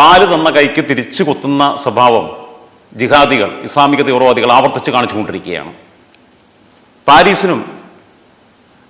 പാൽ തന്ന കൈക്ക് തിരിച്ചു കൊത്തുന്ന സ്വഭാവം ജിഹാദികൾ ഇസ്ലാമിക തീവ്രവാദികൾ ആവർത്തിച്ച് കാണിച്ചുകൊണ്ടിരിക്കുകയാണ്. പാരീസിനും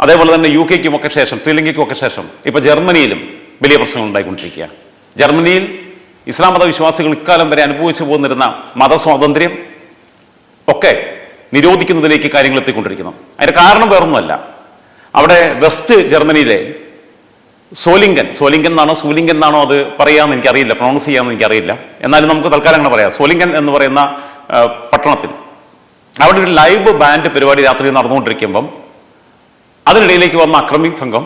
അതേപോലെ തന്നെ യു കെക്കും ഒക്കെ ശേഷം ശ്രീലങ്കയ്ക്കും ഒക്കെ ശേഷം ഇപ്പൊ ജർമ്മനിയിലും വലിയ പ്രശ്നങ്ങൾ ഉണ്ടായിക്കൊണ്ടിരിക്കുകയാണ്. ജർമ്മനിയിൽ ഇസ്ലാം മത വിശ്വാസികൾ ഇക്കാലം വരെ അനുഭവിച്ചു പോന്നിരുന്ന മതസ്വാതന്ത്ര്യം ഒക്കെ നിരോധിക്കുന്നതിലേക്ക് കാര്യങ്ങൾ എത്തിക്കൊണ്ടിരിക്കുന്നു. അതിന്റെ കാരണം വേറൊന്നുമല്ല. അവിടെ വെസ്റ്റ് ജർമ്മനിയിലെ സോലിംഗൻ. സോലിംഗൻ എന്നാണോ സൂലിംഗൻ എന്നാണോ അത് പറയാമെന്ന് എനിക്കറിയില്ല പ്രൊണൗൺസ് ചെയ്യാമെന്ന് എനിക്കറിയില്ല. എന്നാലും നമുക്ക് തൽക്കാലം അങ്ങനെ പറയാം. സോലിംഗൻ എന്ന് പറയുന്ന പട്ടണത്തിൽ അവിടെ ഒരു ലൈവ് ബാൻഡ് പരിപാടി രാത്രി നടന്നുകൊണ്ടിരിക്കുമ്പം അതിനിടയിലേക്ക് വന്ന അക്രമി സംഘം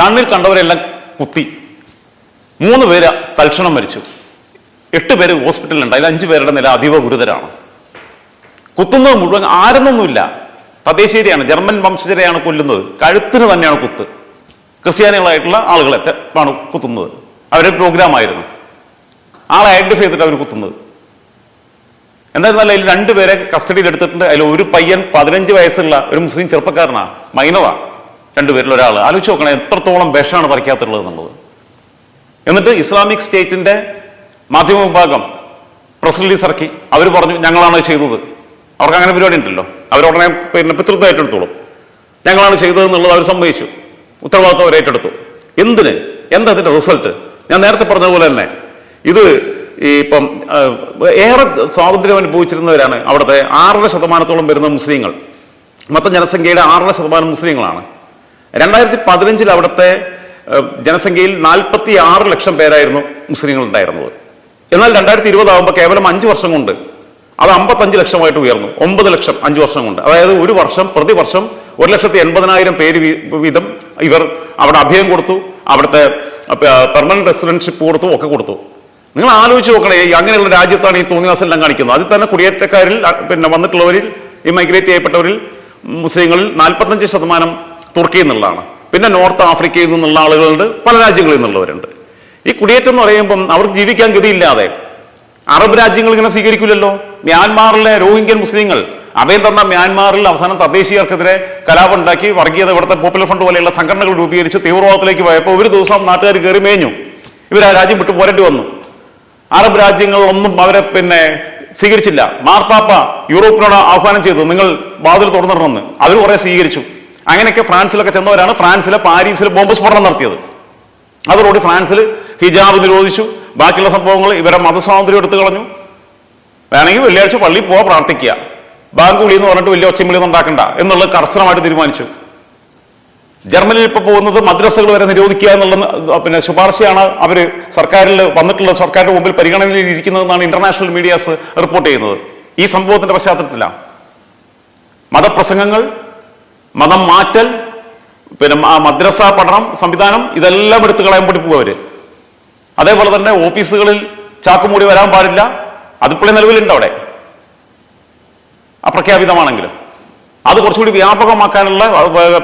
കണ്ണിൽ കണ്ടവരെല്ലാം കുത്തി. മൂന്ന് പേര് തൽക്ഷണം മരിച്ചു. എട്ട് പേര് ഹോസ്പിറ്റലിലുണ്ട് അതിൽ അഞ്ച് പേരുടെ നില അതീവ ഗുരുതരാണ് കുത്തുന്നത് മുഴുവൻ ആരെന്നൊന്നുമില്ല. തദ്ദേശീയരെയാണ് ജർമ്മൻ വംശജരെയാണ് കൊല്ലുന്നത്. കഴുത്തിന് തന്നെയാണ് കുത്ത്. ക്രിസ്ത്യാനികളായിട്ടുള്ള ആളുകളെ ആണ് കുത്തുന്നത്. അവരുടെ പ്രോഗ്രാമായിരുന്നു ആളെ ഐഡന്റിഫൈ ചെയ്തിട്ട് അവർ കുത്തുന്നത്. എന്തായിരുന്നാലും അതിൽ രണ്ടുപേരെ കസ്റ്റഡിയിൽ എടുത്തിട്ടുണ്ട്. അതിൽ ഒരു പയ്യൻ പതിനഞ്ച് വയസ്സുള്ള ഒരു മുസ്ലിം ചെറുപ്പക്കാരനാണ് മൈനവാ. രണ്ടുപേരിൽ ഒരാൾ ആലോചിച്ച് നോക്കണം എത്രത്തോളം വിഷമാണ് പറിക്കാത്തുള്ളത് എന്നുള്ളത്. എന്നിട്ട് ഇസ്ലാമിക് സ്റ്റേറ്റിന്റെ മാധ്യമ വിഭാഗം പ്രസ് റിലീസ് ഇറക്കി. അവർ പറഞ്ഞു ഞങ്ങളാണ് ചെയ്തത്. അവർക്ക് അങ്ങനെ പരിപാടി ഉണ്ടല്ലോ. അവരുടനെ പിന്നെ പിതൃത്വമായിട്ട് എടുത്തോളും ഞങ്ങളാണ് ചെയ്തതെന്നുള്ളത് അവർ സമ്മതിച്ചു. ഉത്തരവാദിത്വം അവർ ഏറ്റെടുത്തു. എന്തിന്? എന്താ അതിന്റെ റിസൾട്ട്? ഞാൻ നേരത്തെ പറഞ്ഞതുപോലെ തന്നെ ഇത് ഈ ഇപ്പം ഏറെ സ്വാതന്ത്ര്യം അനുഭവിച്ചിരുന്നവരാണ് അവിടുത്തെ ആറര ശതമാനത്തോളം വരുന്ന മുസ്ലിങ്ങൾ. മൊത്തം ജനസംഖ്യയുടെ ആറര ശതമാനം മുസ്ലിങ്ങളാണ്. രണ്ടായിരത്തി പതിനഞ്ചിൽ അവിടുത്തെ ജനസംഖ്യയിൽ നാൽപ്പത്തി ആറ് ലക്ഷം പേരായിരുന്നു മുസ്ലിങ്ങൾ ഉണ്ടായിരുന്നത്. എന്നാൽ രണ്ടായിരത്തി ഇരുപതാകുമ്പോൾ കേവലം അഞ്ച് വർഷം കൊണ്ട് അത് അമ്പത്തഞ്ച് ലക്ഷമായിട്ട് ഉയർന്നു. ഒമ്പത് ലക്ഷം അഞ്ച് വർഷം കൊണ്ട്. അതായത് ഒരു വർഷം പ്രതിവർഷം ഒരു ലക്ഷത്തി എൺപതിനായിരം പേര് വീതം ഇവർ അവിടെ അഭയം കൊടുത്തു അവിടുത്തെ പെർമനന്റ് റെസിഡൻഷിപ്പ് കൊടുത്തു ഒക്കെ കൊടുത്തു. നിങ്ങൾ ആലോചിച്ച് നോക്കണേ അങ്ങനെയുള്ള രാജ്യത്താണ് ഈ തോന്നിവാസെല്ലാം കാണിക്കുന്നത്. അതിൽ തന്നെ കുടിയേറ്റക്കാരിൽ പിന്നെ വന്നിട്ടുള്ളവരിൽ ഈ മൈഗ്രേറ്റ് ചെയ്യപ്പെട്ടവരിൽ മുസ്ലിങ്ങളിൽ നാൽപ്പത്തഞ്ച് ശതമാനം തുർക്കിയിൽ നിന്നുള്ളതാണ് പിന്നെ നോർത്ത് ആഫ്രിക്കയിൽ നിന്നുള്ള ആളുകളുണ്ട് പല രാജ്യങ്ങളിൽ നിന്നുള്ളവരുണ്ട്. ഈ കുടിയേറ്റം എന്ന് പറയുമ്പം അവർക്ക് ജീവിക്കാൻ ഗതിയില്ലാതെ അറബ് രാജ്യങ്ങൾ ഇങ്ങനെ സ്വീകരിക്കില്ലല്ലോ. മ്യാൻമാറിലെ റോഹിംഗ്യൻ മുസ്ലിങ്ങൾ അഭയം തന്ന മ്യാൻമാറിൽ അവസാനം തദ്ദേശീയർക്കെതിരെ കലാപുണ്ടാക്കി വർഗീയത ഇവിടുത്തെ പോപ്പുലർ ഫ്രണ്ട് പോലെയുള്ള സംഘടനകൾ രൂപീകരിച്ച് തീവ്രവാദത്തിലേക്ക് പോയപ്പോൾ ഒരു ദിവസം നാട്ടുകാർ കയറി മേഞ്ഞു. ഇവർ ആ രാജ്യം വിട്ടു പോരേണ്ടി വന്നു. അറബ് രാജ്യങ്ങളൊന്നും അവരെ പിന്നെ സ്വീകരിച്ചില്ല. മാർപ്പാപ്പ യൂറോപ്പിനോട് ആഹ്വാനം ചെയ്തു നിങ്ങൾ വാതിൽ തുറന്നിടണമെന്ന്. അവർ കുറെ സ്വീകരിച്ചു. അങ്ങനെയൊക്കെ ഫ്രാൻസിലൊക്കെ ചെന്നവരാണ് ഫ്രാൻസിലെ പാരീസിൽ ബോംബ് സ്ഫോടനം നടത്തിയത്. അതോടുകൂടി ഫ്രാൻസിൽ ഹിജാബ് നിരോധിച്ചു. ബാക്കിയുള്ള സംഭവങ്ങൾ ഇവരെ മതസ്വാതന്ത്ര്യം എടുത്തു കളഞ്ഞു. വേണമെങ്കിൽ വെള്ളിയാഴ്ച പള്ളിയിൽ പോവാ പ്രാർത്ഥിക്കുക. ബാങ്ക് വിളി എന്ന് പറഞ്ഞിട്ട് വലിയ വിളിയൊന്നും ഉണ്ടാക്കണ്ട എന്നുള്ളത് കർശനമായിട്ട് തീരുമാനിച്ചു. ജർമ്മനിയിൽ ഇപ്പോൾ പോകുന്നത് മദ്രസകൾ വരെ നിരോധിക്കുക എന്നുള്ള പിന്നെ ശുപാർശയാണ് അവർ സർക്കാരിൽ വന്നിട്ടുള്ള സർക്കാരിന്റെ മുമ്പിൽ പരിഗണനയിൽ ഇരിക്കുന്നതെന്നാണ് ഇന്റർനാഷണൽ മീഡിയാസ് റിപ്പോർട്ട് ചെയ്യുന്നത്. ഈ സംഭവത്തിന്റെ പശ്ചാത്തലത്തിലാണ് മതപ്രസംഗങ്ങൾ മതം മാറ്റൽ പിന്നെ മദ്രസ പഠനം സംവിധാനം ഇതെല്ലാം എടുത്തു കളയാൻ വേണ്ടി പോകും അവർ. അതേപോലെ തന്നെ ഓഫീസുകളിൽ ചാക്കുമൂടി വരാൻ പാടില്ല. അതിപ്പോഴേ നിലവിലുണ്ട് അവിടെ? അപ്രഖ്യാപിതമാണെങ്കിലും. അത് കുറച്ചുകൂടി വ്യാപകമാക്കാനുള്ള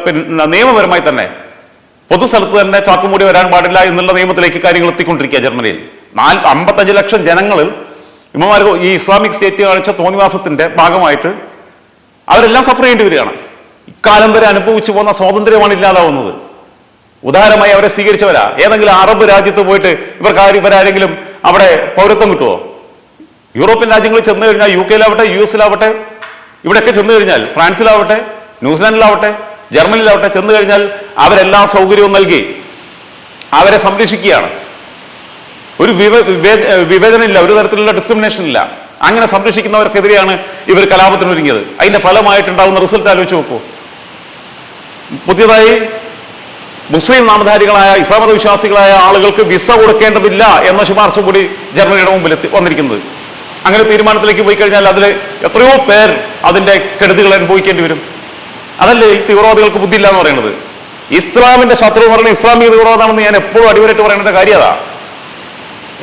പിന്നെ നിയമപരമായി തന്നെ പൊതുസ്ഥലത്ത് തന്നെ ചാക്കുമൂടി വരാൻ പാടില്ല എന്നുള്ള നിയമത്തിലേക്ക് കാര്യങ്ങൾ എത്തിക്കൊണ്ടിരിക്കുക ജർമ്മനിയിൽ. നാല് അമ്പത്തഞ്ച് ലക്ഷം ജനങ്ങളിൽ ഇമ്മമാർ ഈ ഇസ്ലാമിക് സ്റ്റേറ്റ് കാണിച്ച തോന്നിവാസത്തിന്റെ ഭാഗമായിട്ട് അവരെല്ലാം സഫർ ചെയ്യേണ്ടി വരികയാണ്. ഇക്കാലം വരെ അനുഭവിച്ചു പോകുന്ന സ്വാതന്ത്ര്യമാണ് ഇല്ലാതാവുന്നത്. ഉദാഹരണമായി അവരെ സ്വീകരിച്ചവരാ? ഏതെങ്കിലും അറബ് രാജ്യത്ത് പോയിട്ട് ഇവർക്ക് ഇവരാരെങ്കിലും അവിടെ പൗരത്വം കിട്ടുമോ യൂറോപ്യൻ രാജ്യങ്ങളിൽ ചെന്ന് കഴിഞ്ഞാൽ യു കെയിലാവട്ടെ യു എസിലാവട്ടെ ഇവിടെയൊക്കെ ചെന്നു കഴിഞ്ഞാൽ ഫ്രാൻസിലാവട്ടെ ന്യൂസിലാൻഡിലാവട്ടെ ജർമ്മനിയിലാവട്ടെ ചെന്നു കഴിഞ്ഞാൽ അവരെല്ലാ സൗകര്യവും നൽകി അവരെ സംരക്ഷിക്കുകയാണ്. ഒരു വിവേചനം ഇല്ല ഒരു തരത്തിലുള്ള ഡിസ്ക്രിമിനേഷൻ ഇല്ല. അങ്ങനെ സംരക്ഷിക്കുന്നവർക്കെതിരെയാണ് ഇവർ കലാപത്തിനൊരുങ്ങിയത്. അതിന്റെ ഫലമായിട്ടുണ്ടാകുന്ന റിസൾട്ട് ആലോചിച്ച് നോക്കൂ. പുതിയതായി മുസ്ലിം നാമധാരികളായ ഇസ്ലാമത വിശ്വാസികളായ ആളുകൾക്ക് വിസ കൊടുക്കേണ്ടതില്ല എന്ന ശുപാർശ കൂടി ജർമ്മനിയുടെ മുമ്പിൽ വന്നിരിക്കുന്നത്. അങ്ങനെ തീരുമാനത്തിലേക്ക് പോയി കഴിഞ്ഞാൽ അതിൽ എത്രയോ പേർ അതിന്റെ കെടുതികൾ അനുഭവിക്കേണ്ടി വരും. അതല്ലേ ഈ തീവ്രവാദികൾക്ക് ബുദ്ധിയില്ല എന്ന് പറയുന്നത്? ഇസ്ലാമിന്റെ ശത്രു എന്ന് പറയുന്നത് ഇസ്ലാമിക തീവ്രവാദമാണെന്ന് ഞാൻ എപ്പോഴും അടിവരായിട്ട് പറയേണ്ട അതാ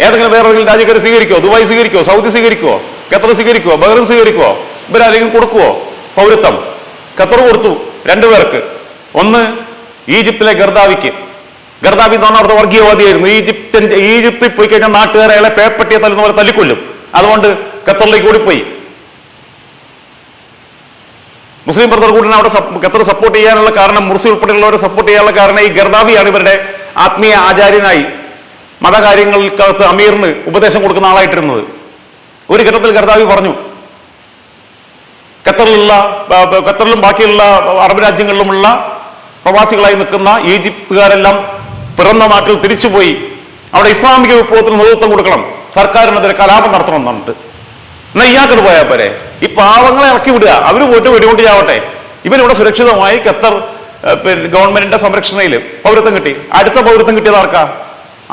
ഏതെങ്കിലും വേറെ ഏതെങ്കിലും രാജ്യക്കാർ സ്വീകരിക്കുമോ ദുബായ് സ്വീകരിക്കുമോ സൗദി സ്വീകരിക്കുമോ ഖത്തർ സ്വീകരിക്കുമോ ബഹ്റിൻ സ്വീകരിക്കുമോ ഇവരാരെങ്കിലും കൊടുക്കുവോ? പൗരത്വം. ഖത്തർ കൊടുത്തു രണ്ടുപേർക്ക് ഒന്ന് ഈജിപ്തിലെ ഗർദാവിക്ക്. ഗർദാവി എന്ന് പറഞ്ഞ അവിടുത്തെ വർഗീയവാദിയായിരുന്നു. ഈജിപ്തിന്റെ ഈജിപ്തിൽ പോയി കഴിഞ്ഞാൽ നാട്ടുകാരെ അയാളെ പേപ്പട്ടിയെ തല്ലുന്ന പോലെ തല്ലിക്കൊല്ലും. അതുകൊണ്ട് ഖത്തറിലേക്ക് ഓടിപ്പോയി. മുസ്ലിം ബ്രദർ കൂടിനെ അവിടെ ഖത്തർ സപ്പോർട്ട് ചെയ്യാനുള്ള കാരണം മുർസി ഉൾപ്പെടെയുള്ളവരെ സപ്പോർട്ട് ചെയ്യാനുള്ള കാരണം ഈ ഗർദാവിയാണ് ഇവരുടെ ആത്മീയ ആചാര്യനായി മതകാര്യങ്ങൾക്കകത്ത് അമീറിന് ഉപദേശം കൊടുക്കുന്ന ആളായിട്ടിരുന്നത്. ഒരു ഘട്ടത്തിൽ ഗർദാവി പറഞ്ഞു ഖത്തറിലുള്ള ഖത്തറിലും ബാക്കിയുള്ള അറബ് രാജ്യങ്ങളിലുമുള്ള പ്രവാസികളായി നിൽക്കുന്ന ഈജിപ്തുകാരെല്ലാം പിറന്ന നാട്ടിൽ തിരിച്ചുപോയി. അവിടെ ഇസ്ലാമിക വിപ്ലവത്തിന് നേതൃത്വം കൊടുക്കണം. സർക്കാരിനെതിരെ കലാപം നടത്തണം എന്നിട്ട് എന്നാ ഇയാൾക്കത് പോയാൽ പോരെ? ഈ പാവങ്ങളെ ഇറക്കി വിടുക. അവർ പോയിട്ട് വെടികൊണ്ട് ചാവട്ടെ ഇവരിവിടെ സുരക്ഷിതമായി ഖത്തർ ഗവൺമെന്റിന്റെ സംരക്ഷണയിൽ പൗരത്വം കിട്ടി. അടുത്ത പൗരത്വം കിട്ടിയത് ആർക്കാ?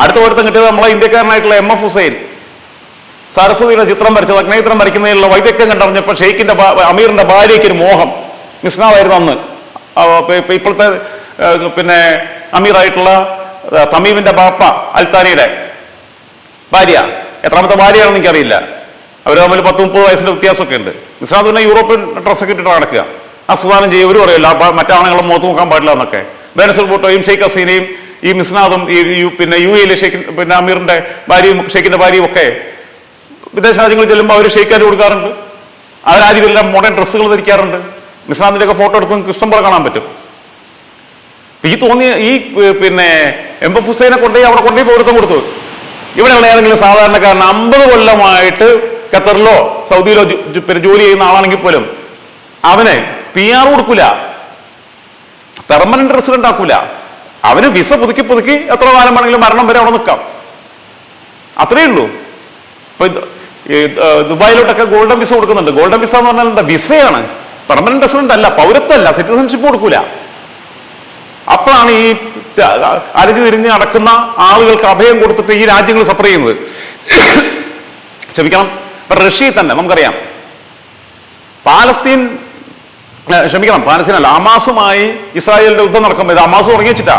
അടുത്ത പൗരത്വം കിട്ടിയത് നമ്മളെ ഇന്ത്യക്കാരനായിട്ടുള്ള എം എഫ് ഹുസൈൻ. സരസ്വതിയുടെ ചിത്രം വരച്ചത് അഗ്നേത്രം വരയ്ക്കുന്നതിലുള്ള വൈദഗ്ധ്യം കണ്ടറിഞ്ഞപ്പോൾ ഷെയ്ഖിന്റെ അമീറിന്റെ ഭാര്യയ്ക്ക് ഒരു മോഹം. മിസ്നാവായിരുന്നു അന്ന്. ഇപ്പോഴത്തെ പിന്നെ അമീറായിട്ടുള്ള തമീമിന്റെ ബാപ്പ അൽത്താനിയുടെ ഭാര്യ. എത്രാമത്തെ ഭാര്യയാണെന്ന് എനിക്കറിയില്ല. അവർ തമ്മിൽ പത്ത് മുപ്പത് വയസ്സിന്റെ വ്യത്യാസമൊക്കെ ഉണ്ട്. ഇസ്ലാം തന്നെ യൂറോപ്യൻ ഡ്രസ്സൊക്കെ ഇട്ടിട്ട് നടക്കുക. അസുദാനം ചെയ്യും. ഒരു പറയില്ല മറ്റാണുങ്ങളെ മുഖത്ത് നോക്കാൻ പാടില്ല എന്നൊക്കെ. ബേനസൽ ബൂട്ടോയും ഷെയ്ഖ് ഹസീനയും ഈ മിസ്നാദും ഈ പിന്നെ യു എയിലെ ഷെയ്ഖ് പിന്നെ അമീറിന്റെ ഭാര്യയും ഷെയ്ഖിന്റെ ഭാര്യയും ഒക്കെ വിദേശ രാജ്യങ്ങളിൽ ചെല്ലുമ്പോൾ അവർ ഷെയ്ക്കാറ്റ് കൊടുക്കാറുണ്ട്. അവരാദ്യമെല്ലാം മോഡേൺ ഡ്രസ്സുകൾ ധരിക്കാറുണ്ട് മിസ്നാദിന്റെ ഒക്കെ ഫോട്ടോ എടുത്ത് നിങ്ങൾക്ക് ഇഷ്ടം പോലെ കാണാൻ പറ്റും. ഈ തോന്നിയ ഈ പിന്നെ എം എഫ് ഹുസൈനെ കൊണ്ടുപോയി അവിടെ കൊണ്ടുപോയി പൗരത്വം കൊടുത്തു. ഇവിടെയുള്ള ഏതെങ്കിലും സാധാരണക്കാരൻ അമ്പത് കൊല്ലമായിട്ട് ഖത്തറിലോ സൗദിയിലോ പിന്നെ ജോലി ചെയ്യുന്ന ആളാണെങ്കിൽ പോലും അവന് പി ആർ കൊടുക്കൂല. പെർമനന്റ് റെസിഡന്റ് ആക്കൂല. അവന് വിസ പുതുക്കി പുതുക്കി എത്ര കാലം വേണമെങ്കിലും മരണം വരെ അവിടെ നിൽക്കാം. അത്രയേ ഉള്ളൂ. ദുബായിലോട്ടൊക്കെ ഗോൾഡൻ വിസ കൊടുക്കുന്നുണ്ട്. ഗോൾഡൻ വിസ എന്ന് പറഞ്ഞാൽ എന്താ? വിസയാണ്. പെർമനന്റ് റെസിഡന്റ് അല്ല പൗരത്വമല്ല സിറ്റിസൺഷിപ്പ് കൊടുക്കൂല. അപ്പോഴാണ് ഈ അരഞ്ഞു തിരിഞ്ഞ് നടക്കുന്ന ആളുകൾക്ക് അഭയം കൊടുത്തിട്ട് ഈ രാജ്യങ്ങൾ സഫർ ചെയ്യുന്നത്. ക്ഷമിക്കണം. ഇപ്പൊ റഷ്യയിൽ തന്നെ നമുക്കറിയാം. പാലസ്തീൻ ക്ഷമിക്കണം. പാലസ്തീൻ അല്ല അമാസുമായി ഇസ്രായേലിന്റെ യുദ്ധം നടക്കുമ്പോൾ ഇത് അമാസ് തുടങ്ങിച്ചിട്ടാ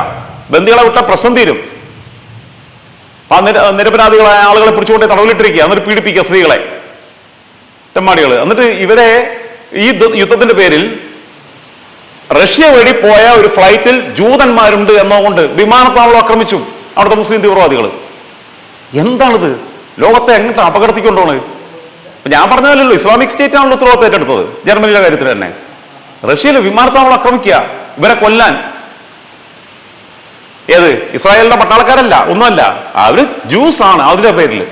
ബന്ദികളെ വിട്ട പ്രശ്നം തീരും. നിരപരാധികളായ ആളുകളെ പിടിച്ചുകൊണ്ട് തടവിലിട്ടിരിക്കുക. എന്നിട്ട് പീഡിപ്പിക്കുക സ്ത്രീകളെ. തെമ്മാടികൾ എന്നിട്ട് ഇവരെ ഈ യുദ്ധത്തിന്റെ പേരിൽ റഷ്യ വഴി പോയ ഒരു ഫ്ലൈറ്റിൽ ജൂതന്മാരുണ്ട് എന്നതുകൊണ്ട് വിമാനത്താവളം ആക്രമിച്ചു അവിടുത്തെ മുസ്ലിം തീവ്രവാദികൾ. എന്താണിത്? ലോകത്തെ എങ്ങോട്ട് അപകടത്തിക്കൊണ്ടാണ്? ഞാൻ പറഞ്ഞതല്ലോ ഇസ്ലാമിക് സ്റ്റേറ്റ് ആണല്ലോ ഉത്തരവാദിത്തം ഏറ്റെടുത്തത് ജർമ്മനിയുടെ കാര്യത്തിൽ തന്നെ. റഷ്യയിൽ വിമാനത്താവളം ആക്രമിക്കുക ഇവരെ കൊല്ലാൻ. ഏത്? ഇസ്രായേലിന്റെ പട്ടാളക്കാരല്ല ഒന്നുമല്ല. അവർ ജ്യൂസ് ആണ് അതിന്റെ പേരിൽ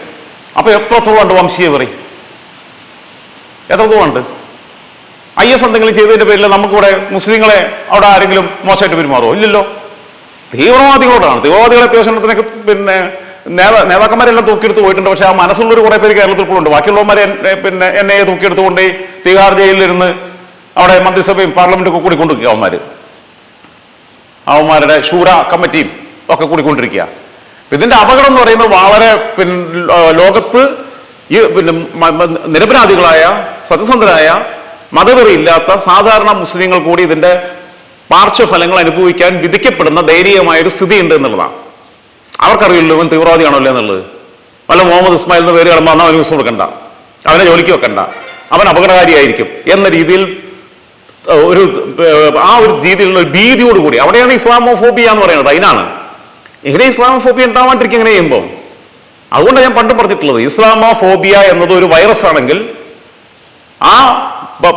അപ്പൊ എത്രത്തോളം വംശീയ വെറി എത്രത്തോളം ഉണ്ട് ഐ എസ് എന്തെങ്കിലും ചെയ്തതിന്റെ പേരിൽ നമുക്കിവിടെ മുസ്ലിങ്ങളെ അവിടെ ആരെങ്കിലും മോശമായിട്ട് പെരുമാറുമോ ഇല്ലല്ലോ. തീവ്രവാദികളോടാണ്. തീവ്രവാദികളെ അത്യാവശ്യത്തിനൊക്കെ പിന്നെ നേതാ നേതാക്കന്മാരെല്ലാം തൂക്കിയെടുത്ത് പോയിട്ടുണ്ട്. പക്ഷെ ആ മനസ്സുള്ളൊരു കുറെ പേര് കേരളത്തിൽ ഇപ്പോഴുണ്ട്. ബാക്കിയുള്ളവന്മാരെ എന്നെ- പിന്നെ എൻ ഐ എ തൂക്കിയെടുത്തുകൊണ്ട് തിഹാർ ജയിലിലിരുന്ന് അവിടെ മന്ത്രിസഭയും പാർലമെന്റൊക്കെ കൂടിക്കൊണ്ടിരിക്കുക അവന്മാര്. അവന്മാരുടെ ശൂര കമ്മിറ്റിയും ഒക്കെ കൂടിക്കൊണ്ടിരിക്കുക. ഇതിന്റെ അപകടം എന്ന് പറയുന്നത് വളരെ പിന്നെ ലോകത്ത് ഈ പിന്നെ നിരപരാധികളായ സത്യസന്ധരായ മതവെറി ഇല്ലാത്ത സാധാരണ മുസ്ലിങ്ങൾ കൂടി ഇതിന്റെ പാർശ്വഫലങ്ങൾ അനുഭവിക്കാൻ വിധിക്കപ്പെടുന്ന ദയനീയമായ ഒരു സ്ഥിതി ഉണ്ട് എന്നുള്ളതാണ്. അവർക്കറിയില്ലോ ഇവൻ തീവ്രവാദിയാണോ അല്ലേ എന്നുള്ളത്. വല്ല മുഹമ്മദ് ഇസ്മായിൽ എന്ന പേര് കളമ്പോൾ അവന് ന്യൂസ് കൊടുക്കണ്ട. അവനെ ജോലിക്ക് വെക്കണ്ട. അവൻ അപകടകാരിയായിരിക്കും എന്ന രീതിയിൽ ഒരു ആ ഒരു രീതിയിലുള്ള ഒരു ഭീതിയോടുകൂടി അവിടെയാണ് ഇസ്ലാമോഫോബിയ എന്ന് പറയുന്നത്. അതിനാണ് ഇങ്ങനെ ഇസ്ലാമോഫോബിയ ഉണ്ടാവാണ്ടിരിക്കും ഇങ്ങനെ ചെയ്യുമ്പോൾ അതുകൊണ്ട് ഞാൻ പണ്ടും പറഞ്ഞിട്ടുള്ളത്. ഇസ്ലാമോഫോബിയ എന്നത് ഒരു വൈറസ് ആണെങ്കിൽ ആ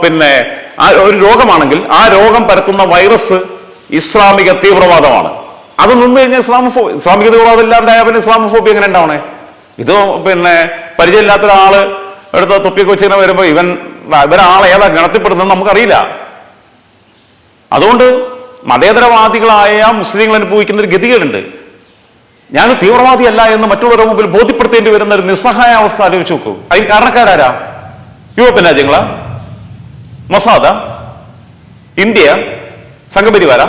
പിന്നെ ഒരു രോഗമാണെങ്കിൽ ആ രോഗം പരത്തുന്ന വൈറസ് ഇസ്ലാമിക തീവ്രവാദമാണ്. അത് നിന്ന് കഴിഞ്ഞാൽ ഇസ്ലാമഫോ ഇസ്ലാമിക തീവ്രവാദം ഇല്ലാണ്ടായ പിന്നെ ഇസ്ലാമോഫോബിയ എങ്ങനെ ഉണ്ടാവണേ? ഇത് പിന്നെ പരിചയമില്ലാത്ത ഒരാൾ എടുത്ത തൊപ്പിയൊക്കെ വെച്ചിങ്ങനെ വരുമ്പോ ഇവൻ ഇവരാൾ ഏതാ ഗണത്തിൽപ്പെടുന്നത് നമുക്കറിയില്ല. അതുകൊണ്ട് മതേതരവാദികളായ മുസ്ലിങ്ങൾ അനുഭവിക്കുന്ന ഒരു ഗതികേടുണ്ട്. ഞാൻ തീവ്രവാദിയല്ല എന്ന് മറ്റുള്ളവരുടെ മുമ്പിൽ ബോധ്യപ്പെടുത്തേണ്ടി വരുന്ന ഒരു നിസ്സഹായ അവസ്ഥ ആലോചിച്ച് നോക്കൂ. അതിന് കാരണക്കാരാരാ? യൂറോപ്യൻ രാജ്യങ്ങളാ? മൊസാദ ഇന്ത്യ സംഘപരിവാര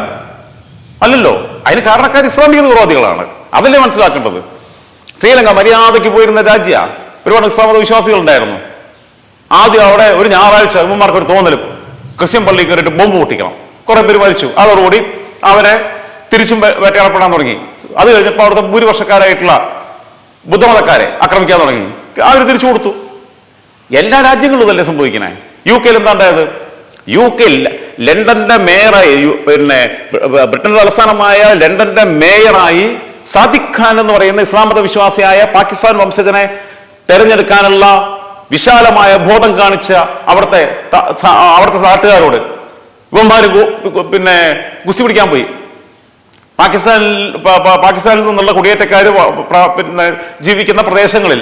അല്ലല്ലോ? അതിന് കാരണക്കാർ ഇസ്ലാമിക തീവ്രവാദികളാണ് അതല്ലേ മനസ്സിലാക്കേണ്ടത്? ശ്രീലങ്ക മര്യാദയ്ക്ക് പോയിരുന്ന രാജ്യ ഒരുപാട് ഇസ്ലാമത വിശ്വാസികൾ ഉണ്ടായിരുന്നു ആദ്യം അവിടെ ഒരു ഞായറാഴ്ച ഇവന്മാർക്ക് ഒരു തോന്നൽ ക്രിസ്ത്യൻ പള്ളി കയറിയിട്ട് ബോംബ് പൊട്ടിക്കണം. കുറെ പേര് മരിച്ചു. അതോടുകൂടി അവരെ തിരിച്ചും വേട്ടയാടപ്പെടാൻ തുടങ്ങി. അത് കഴിഞ്ഞപ്പോൾ അവിടുത്തെ ഭൂരിപക്ഷക്കാരായിട്ടുള്ള ബുദ്ധമതക്കാരെ ആക്രമിക്കാൻ തുടങ്ങി. അവർ തിരിച്ചു കൊടുത്തു. എല്ലാ രാജ്യങ്ങളും ഇതല്ലേ സംഭവിക്കണേ? യു കെയിൽ എന്താണ്ടായത് യു കെയിൽ ലണ്ടന്റെ മേയറായി പിന്നെ ബ്ര- ബ്ര- ബ്രിട്ടന്റെ തലസ്ഥാനമായ ലണ്ടന്റെ മേയറായി സാദിഖ് ഖാൻ എന്ന് പറയുന്ന ഇസ്ലാം മത വിശ്വാസിയായ പാകിസ്ഥാൻ വംശജനെ തെരഞ്ഞെടുക്കാനുള്ള വിശാലമായ ബോധം കാണിച്ച അവിടുത്തെ അവിടുത്തെ നാട്ടുകാരോട് ഇവന്മാര് പിന്നെ കുസ്തി പിടിക്കാൻ പോയി. പാകിസ്ഥാനിൽ പാകിസ്ഥാനിൽ നിന്നുള്ള കുടിയേറ്റക്കാർ പിന്നെ ജീവിക്കുന്ന പ്രദേശങ്ങളിൽ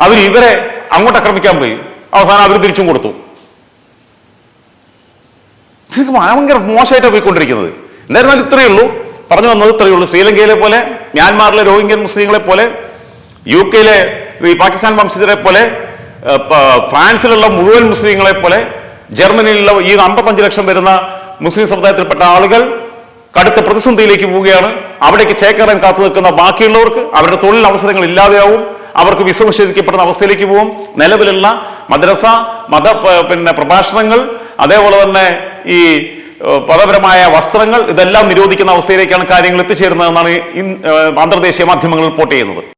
അവർ ഇവരെ അങ്ങോട്ട് ആക്രമിക്കാൻ പോയി. അവസാനം അവർ തിരിച്ചും കൊടുത്തു. ഭയങ്കര മോശമായിട്ടാണ് പോയിക്കൊണ്ടിരിക്കുന്നത്. എന്തായിരുന്നാലും ഇത്രയേ ഉള്ളൂ. പറഞ്ഞു വന്നത് ഇത്രയേ ഉള്ളൂ. ശ്രീലങ്കയിലെ പോലെ മ്യാൻമാറിലെ രോഹിംഗ്യൻ മുസ്ലിങ്ങളെ പോലെ യു കെയിലെ ഈ പാകിസ്ഥാൻ വംശജരെ പോലെ ഫ്രാൻസിലുള്ള മുഴുവൻ മുസ്ലിങ്ങളെ പോലെ ജർമ്മനിയിലുള്ള ഈ അമ്പത്തഞ്ച് ലക്ഷം വരുന്ന മുസ്ലിം സമുദായത്തിൽപ്പെട്ട ആളുകൾ കടുത്ത പ്രതിസന്ധിയിലേക്ക് പോവുകയാണ്. അവിടേക്ക് ചേക്കേറാൻ കാത്തു നിൽക്കുന്ന ബാക്കിയുള്ളവർക്ക് അവരുടെ തൊഴിൽ അവസരങ്ങൾ ഇല്ലാതെയാവും. അവർക്ക് വിസ നിഷേധിക്കപ്പെടുന്ന അവസ്ഥയിലേക്ക് പോകും നിലവിലുള്ള മദ്രസ മത പിന്നെ പ്രഭാഷണങ്ങൾ അതേപോലെ തന്നെ ഈ പദപരമായ വസ്ത്രങ്ങൾ ഇതെല്ലാം നിരോധിക്കുന്ന അവസ്ഥയിലേക്കാണ് കാര്യങ്ങൾ എത്തിച്ചേരുന്നതെന്നാണ് അന്തർദേശീയ മാധ്യമങ്ങൾ റിപ്പോർട്ട് ചെയ്യുന്നത്.